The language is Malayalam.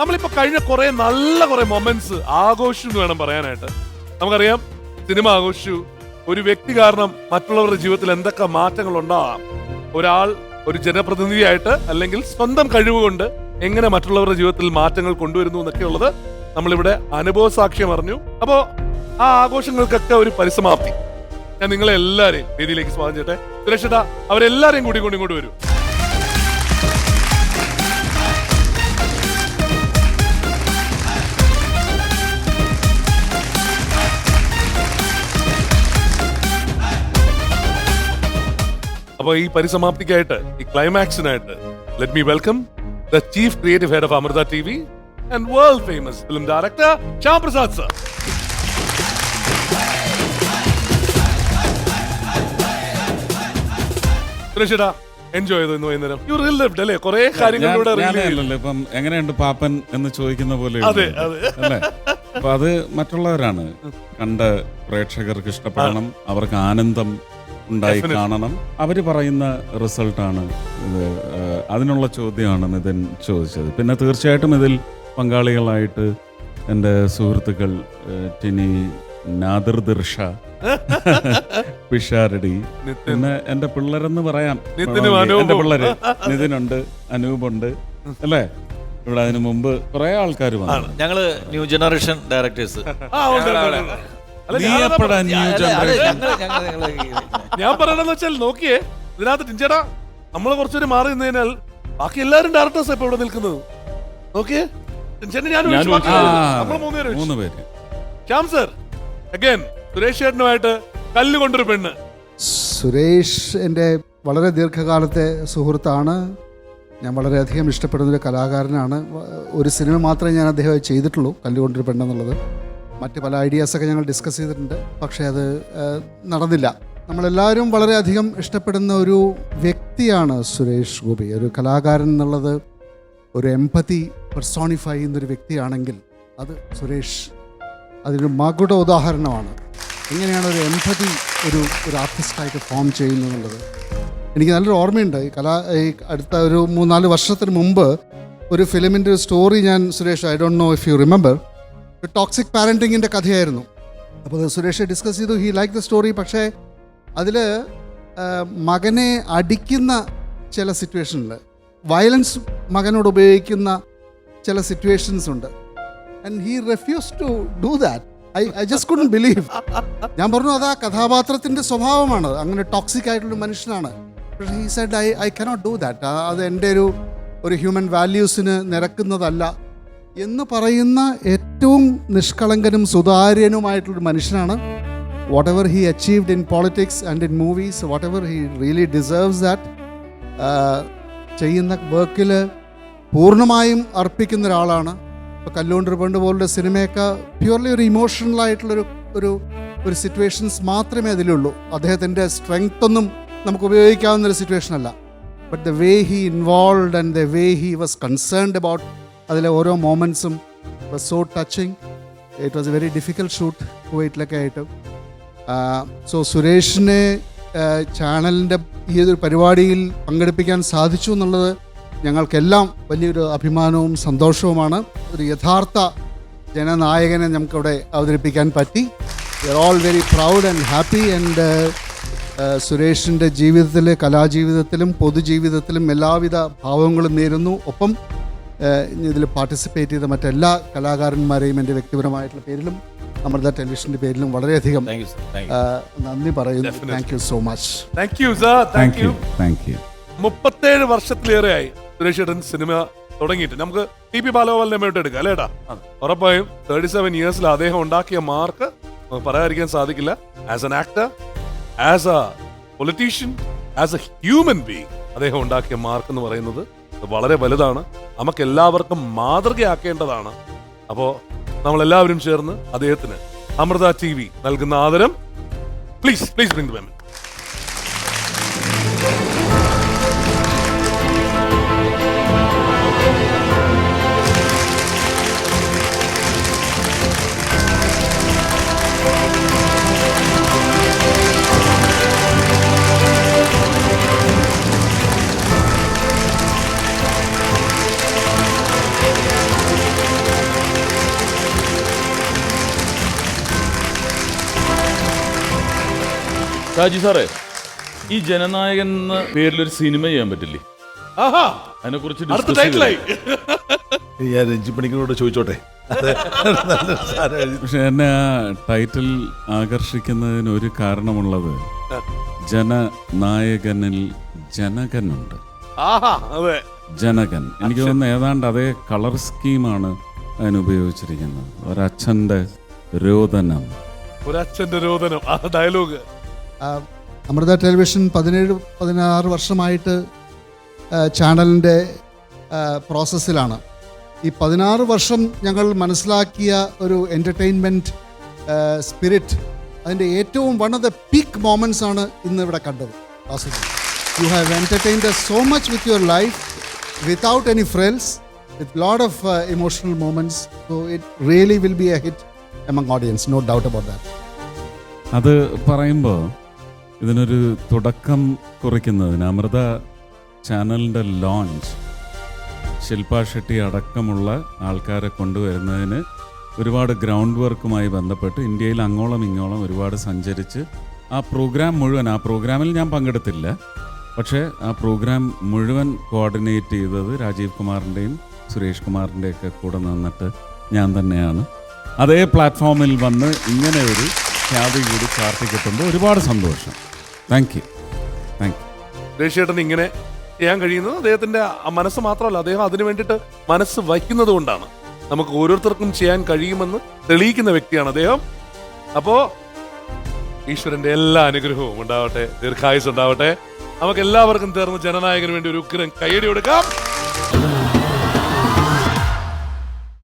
നമ്മളിപ്പോ കഴിഞ്ഞ കുറെ നല്ല കുറെ മൊമെന്റ്സ് ആഘോഷം എന്ന് വേണം പറയാനായിട്ട്. നമുക്കറിയാം സിനിമ ആഘോഷിച്ചു. ഒരു വ്യക്തി കാരണം മറ്റുള്ളവരുടെ ജീവിതത്തിൽ എന്തൊക്കെ മാറ്റങ്ങൾ ഉണ്ടാവാം ഒരാൾ ഒരു ജനപ്രതിനിധിയായിട്ട് അല്ലെങ്കിൽ സ്വന്തം കഴിവുകൊണ്ട് എങ്ങനെ മറ്റുള്ളവരുടെ ജീവിതത്തിൽ മാറ്റങ്ങൾ കൊണ്ടുവരുന്നു എന്നൊക്കെ ഉള്ളത് നമ്മളിവിടെ അനുഭവ സാക്ഷ്യം അറിഞ്ഞു. അപ്പോ ആ ആഘോഷങ്ങൾക്കൊക്കെ ഒരു പരിസമാപ്തി. ഞാൻ നിങ്ങളെ എല്ലാവരെയും വേദിയിലേക്ക് സ്വാഗതം ചെയ്യട്ടെ. സുരക്ഷിത അവരെല്ലാരെയും കൂടി കൊണ്ടിങ്ങോട്ട് വരൂ. അപ്പൊ ഈ പരിസമാപ്തിക്കായിട്ട് ഈ ക്ലൈമാക്സിനായിട്ട് let me welcome the chief creative head of Amrita T V and world famous film director Shyam Prasad sir സുരക്ഷിത എൻജോയ് ചെയ്തു ഇന്ന് വൈകുന്നേരം. യു റിൽ ലിവ്ഡ് അല്ലേ? കുറെ കാര്യങ്ങളിലൂടെ ഞാൻ- റിലീവ് ചെയ്തു. ഞാനല്ലല്ലോ ഇപ്പം എങ്ങനെയുണ്ട് പാപ്പൻ എന്ന് ചോദിക്കുന്ന പോലെ അതെ അതെ. അല്ലേ അപ്പൊ അത് മറ്റുള്ളവരാണ് കണ്ട പ്രേക്ഷകർക്ക് ഇഷ്ടപ്പെടണം. അവർക്ക് ആനന്ദം ഉണ്ടായി കാണണം. അവർ പറയുന്ന റിസൾട്ടാണ് ഇത് അതിനുള്ള ചോദ്യമാണ് നിതിൻ ചോദിച്ചത്. പിന്നെ തീർച്ചയായിട്ടും ഇതിൽ പങ്കാളികളായിട്ട് എന്റെ സുഹൃത്തുക്കൾ ടിനി നാദിർ ദിർഷ പിഷാരടി പിന്നെ എന്റെ പിള്ളേരെന്ന് പറയാം. എന്റെ. പിള്ളേര്. നിതിനുണ്ട് അനൂപുണ്ട് അല്ലേ? ഇവിടെ അതിനു മുമ്പ് കുറെ ആൾക്കാർ വന്നു. ഞങ്ങൾ ന്യൂ ജനറേഷൻ ഡയറക്ടേഴ്സ്. ഞാൻ പറയണെന്ന് വെച്ചാൽ നോക്കിയേ ഇതിനകത്ത് ടിഞ്ചേടാ നമ്മൾ കുറച്ചുപേര് മാറി നിന്നതിനാൽ ബാക്കി എല്ലാരും ഡയറക്ടേഴ്സ് ഇപ്പൊ ഇവിടെ നിൽക്കുന്നത്. നോക്കിയേ ടിഞ്ചേട്ടനെ ഞാൻ നമ്മൾ മൂന്ന് പേര് ശ്യാം സർ അഗൈൻ സുരേഷ് ചേട്ടനുമായിട്ട് കല്ലുകൊണ്ടൊരു പെണ്ണ്. സുരേഷ് എന്റെ വളരെ ദീർഘകാലത്തെ സുഹൃത്താണ്. ഞാൻ വളരെയധികം ഇഷ്ടപ്പെടുന്ന ഒരു കലാകാരനാണ്. ഒരു സിനിമ മാത്രമേ ഞാൻ അദ്ദേഹം ചെയ്തിട്ടുള്ളൂ കല്ലുകൊണ്ടൊരു പെണ്ണെന്നുള്ളത്. മറ്റ് പല ഐഡിയാസൊക്കെ ഞങ്ങൾ ഡിസ്കസ് ചെയ്തിട്ടുണ്ട്. പക്ഷേ അത് നടന്നില്ല. നമ്മളെല്ലാവരും വളരെയധികം ഇഷ്ടപ്പെടുന്ന ഒരു വ്യക്തിയാണ് സുരേഷ് ഗോപി. ഒരു കലാകാരൻ എന്നുള്ളത് ഒരു എമ്പതി പെർസോണിഫൈ ചെയ്യുന്നൊരു വ്യക്തിയാണെങ്കിൽ അത് സുരേഷ് അതിനൊരു മകുട ഉദാഹരണമാണ്. എങ്ങനെയാണ് ഒരു എംപതി ഒരു ഒരു ആർട്ടിസ്റ്റായിട്ട് ഫോം ചെയ്യുന്നതെന്നുള്ളത് എനിക്ക് നല്ലൊരു ഓർമ്മയുണ്ട്. ഈ കലാ ഈ അടുത്ത ഒരു മൂന്നാൽ വർഷത്തിന് മുമ്പ് ഒരു ഫിലിമിന്റെ ഒരു സ്റ്റോറി ഞാൻ Suresh I don't know if you remember toxic പാരന്റിങ്ങിന്റെ കഥയായിരുന്നു. അപ്പോൾ സുരേഷ് ഡിസ്കസ് ചെയ്തു ഹി ലൈക്ക് ദ സ്റ്റോറി പക്ഷേ അതിൽ മകനെ അടിക്കുന്ന ചില സിറ്റുവേഷനിൽ വയലൻസ് മകനോട് ഉപയോഗിക്കുന്ന ചില സിറ്റുവേഷൻസ് ഉണ്ട്. And he refuse to do that I I just couldn't believe ഞാൻ പറഞ്ഞു അത് ആ കഥാപാത്രത്തിന്റെ സ്വഭാവമാണ്. അങ്ങനെ ടോക്സിക് ആയിട്ടുള്ള മനുഷ്യനാണ്. പക്ഷേ he said I I cannot do that അത് എന്റെ ഒരു ഒരു ഹ്യൂമൻ വാല്യൂസിന് നിരക്കുന്നതല്ല. എന്ന് പറയുന്ന ഏറ്റവും നിഷ്കളങ്കനും സുതാര്യനുമായിട്ടുള്ളൊരു മനുഷ്യനാണ്. What ever he achieved in politics and in movies what ever he really deserves that ചെയ്യുന്ന വർക്കിൽ പൂർണമായും അർപ്പിക്കുന്ന ഒരാളാണ്. ഇപ്പോൾ കല്ലുകൊണ്ട് പണ്ട് പോലുള്ള സിനിമയൊക്കെ പ്യുവർലി ഒരു ഇമോഷണലായിട്ടുള്ളൊരു ഒരു ഒരു സിറ്റുവേഷൻസ് മാത്രമേ അതിലുള്ളൂ. അദ്ദേഹത്തിന്റെ സ്ട്രെങ്ത് ഒന്നും നമുക്ക് ഉപയോഗിക്കാവുന്ന ഒരു സിറ്റുവേഷൻ അല്ല. But the way he involve and the way he was concerned about അതിലെ ഓരോ മോമെന്റ്സും was so touching it was a very difficult shoot കുവൈറ്റിലൊക്കെ ആയിട്ട്. സോ സുരേഷിനെ ചാനലിന്റെ ഈ ഒരു പരിപാടിയിൽ പങ്കെടുപ്പിക്കാൻ സാധിച്ചു എന്നുള്ളത് ഞങ്ങൾക്കെല്ലാം വലിയൊരു അഭിമാനവും സന്തോഷവുമാണ്. ഒരു യഥാർത്ഥ ജനനായകനെ നമുക്കവിടെ അവതരിപ്പിക്കാൻ പറ്റി. We are all very proud and happy and സുരേഷിന്റെ ജീവിതത്തിൽ കലാജീവിതത്തിലും പൊതുജീവിതത്തിലും എല്ലാവിധ ഭാവങ്ങളും നേരുന്നു. ഒപ്പം ഇതിൽ പാർട്ടിസിപ്പേറ്റ് ചെയ്ത മറ്റെല്ലാ കലാകാരന്മാരെയും എന്റെ വ്യക്തിപരമായിട്ടുള്ള പേരിലും അമൃത ടെലിവിഷന്റെ പേരിലും വളരെയധികം നന്ദി പറയുന്നു. Thank you so much thank you sir thank you thank you മുപ്പത്തേഴ് വർഷത്തിലേറെയായി സുരേഷ് ചേട്ടൻ സിനിമ തുടങ്ങിയിട്ട്. നമുക്ക് ടി പി ബാലഗോപാലിനെ മേട്ട് എടുക്കാം അല്ലേടാ ഉറപ്പായും തേർട്ടി സെവൻ ഇയേഴ്സിൽ അദ്ദേഹം ഉണ്ടാക്കിയ മാർക്ക് പറയാതിരിക്കാൻ സാധിക്കില്ല. As an actor as a politician as a human being അദ്ദേഹം ഉണ്ടാക്കിയ മാർക്ക് എന്ന് പറയുന്നത് വളരെ വലുതാണ്. നമുക്ക് എല്ലാവർക്കും മാതൃകയാക്കേണ്ടതാണ്. അപ്പോ നമ്മൾ എല്ലാവരും ചേർന്ന് അദ്ദേഹത്തിന് അമൃത ടി വി നൽകുന്ന ആദരം. Please please bring the Shaji സാറേ ഈ ജനനായകൻ എന്ന പേരിലൊരു സിനിമ ചെയ്യാൻ പറ്റില്ലേ? ആഹാ! അതിനെ കുറിച്ച് ഞാൻ രഞ്ജി പണിക്കനോട് ചോദിച്ചോട്ടെ. പക്ഷെ എന്നെ ആ ടൈറ്റിൽ ആകർഷിക്കുന്നതിന് ഒരു കാരണമുള്ളത് ജനനായകനിൽ ജനകനുണ്ട്. ജനകൻ. എനിക്ക് തോന്നുന്നു ഏതാണ്ട് അതേ കളർ സ്കീമാണ് അതിനുപയോഗിച്ചിരിക്കുന്നത്. ഒരച്ഛന്റെ രോദനം. ഒരച്ഛന്റെ രോദനം. ആ ഡയലോഗ് അമൃത ടെലിവിഷൻ പതിനേഴ് പതിനാറ് വർഷമായിട്ട് ചാനലിന്റെ പ്രോസസ്സിലാണ്. ഈ പതിനാറ് വർഷം ഞങ്ങൾ മനസ്സിലാക്കിയ ഒരു എന്റർടൈൻമെന്റ് സ്പിരിറ്റ് അതിന്റെ ഏറ്റവും one of the peak moments ആണ് ഇന്ന് ഇവിടെ കണ്ടത്. You have entertained so much with your life without any frills with lot of emotional moments so it really will be a hit among audience no doubt about that അത് പറയുമ്പോൾ ഇതിനൊരു തുടക്കം കുറിക്കുന്നതിന് അമൃത ചാനലിന്റെ ലോഞ്ച് ശില്പ ഷെട്ടി അടക്കമുള്ള ആൾക്കാരെ കൊണ്ടുവരുന്നതിന് ഒരുപാട് ഗ്രൗണ്ട് വർക്കുമായി ബന്ധപ്പെട്ട് ഇന്ത്യയിൽ അങ്ങോളം ഇങ്ങോളം ഒരുപാട് സഞ്ചരിച്ച് ആ പ്രോഗ്രാം മുഴുവൻ ആ പ്രോഗ്രാമിൽ ഞാൻ പങ്കെടുത്തില്ല. പക്ഷേ ആ പ്രോഗ്രാം മുഴുവൻ കോർഡിനേറ്റ് ചെയ്തത് രാജീവ് കുമാറിന്റെയും സുരേഷ് കുമാറിന്റെയൊക്കെ കൂടെ നിന്നിട്ട് ഞാൻ തന്നെയാണ്. അതേ പ്ലാറ്റ്ഫോമിൽ വന്ന് ഇങ്ങനെ ഒരു ഖ്യാതി കൂടി ചാർത്തി കിട്ടുമ്പോൾ ഒരുപാട് സന്തോഷം. താങ്ക് യു താങ്ക് യു രേഷേട്ടൻ ഇങ്ങനെ ചെയ്യാൻ കഴിയുന്നത് അദ്ദേഹത്തിന്റെ മനസ്സ് മാത്രമല്ല അദ്ദേഹം അതിനു വേണ്ടിയിട്ട് മനസ്സ് വയ്ക്കുന്നത് കൊണ്ടാണ്. നമുക്ക് ഓരോരുത്തർക്കും ചെയ്യാൻ കഴിയുമെന്ന് തെളിയിക്കുന്ന വ്യക്തിയാണ് അദ്ദേഹം. അപ്പോ ഈശ്വരന്റെ എല്ലാ അനുഗ്രഹവും ഉണ്ടാവട്ടെ ദീർഘായുസ് ഉണ്ടാവട്ടെ. നമുക്ക് എല്ലാവർക്കും തീർന്ന് ജനനായകന് വേണ്ടി ഒരു ഉഗ്രൻ കൈയടി കൊടുക്കാം.